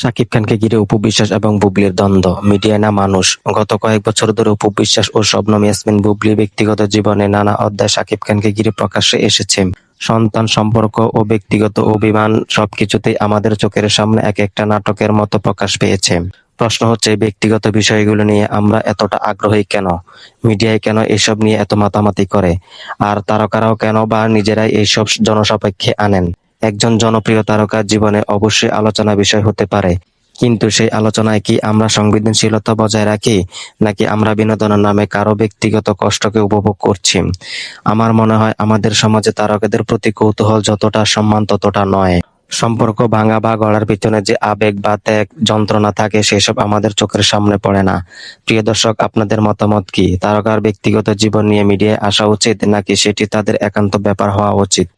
শাকিব খানকে ঘিরে উপবিশ্বাস এবং বুবলির দ্বন্দ্ব। মিডিয়ায় না মানুষ। গত কয়েক বছর ধরে উপবিশ্বাস ও শবনম ইয়াসমিন বুবলি ব্যক্তিগত জীবনে নানা অধ্যায় শাকিব খানকে ঘিরে প্রকাশ্যে এসেছে। সন্তান সম্পর্ক ও ব্যক্তিগত অভিমান সবকিছুতেই আমাদের চোখের সামনে এক একটা নাটকের মতো প্রকাশ পেয়েছে। প্রশ্ন হচ্ছে, ব্যক্তিগত বিষয়গুলো নিয়ে আমরা এতটা আগ্রহী কেন? মিডিয়ায় কেন এসব নিয়ে এত মাতামাতি করে? আর তারকারাও কেন বা নিজেরাই এইসব জনসাপেক্ষে আনেন? একজন জনপ্রিয় তারকার জীবনে অবশ্যই আলোচনা বিষয় হতে পারে। কিন্তু সেই আলোচনায় কি আমরা সংবেদনশীলতা বজায় রাখি, নাকি আমরা বিনোদনের নামে কারও ব্যক্তিগত কষ্টকে উপভোগ করছি? আমার মনে হয় আমাদের সমাজে তারকাদের প্রতি কৌতূহল যতটা সম্মান ততটা নয়। সম্পর্ক ভাঙা বা গড়ার পিছনে যে আবেগ বা ত্যাগ, যন্ত্রণা থাকে, সেসব আমাদের চোখের সামনে পড়ে না। প্রিয় দর্শক, আপনাদের মতামত কি? তারকার ব্যক্তিগত জীবন নিয়ে মিডিয়ায় আসা উচিত, নাকি সেটি তাদের একান্ত ব্যাপার হওয়া উচিত?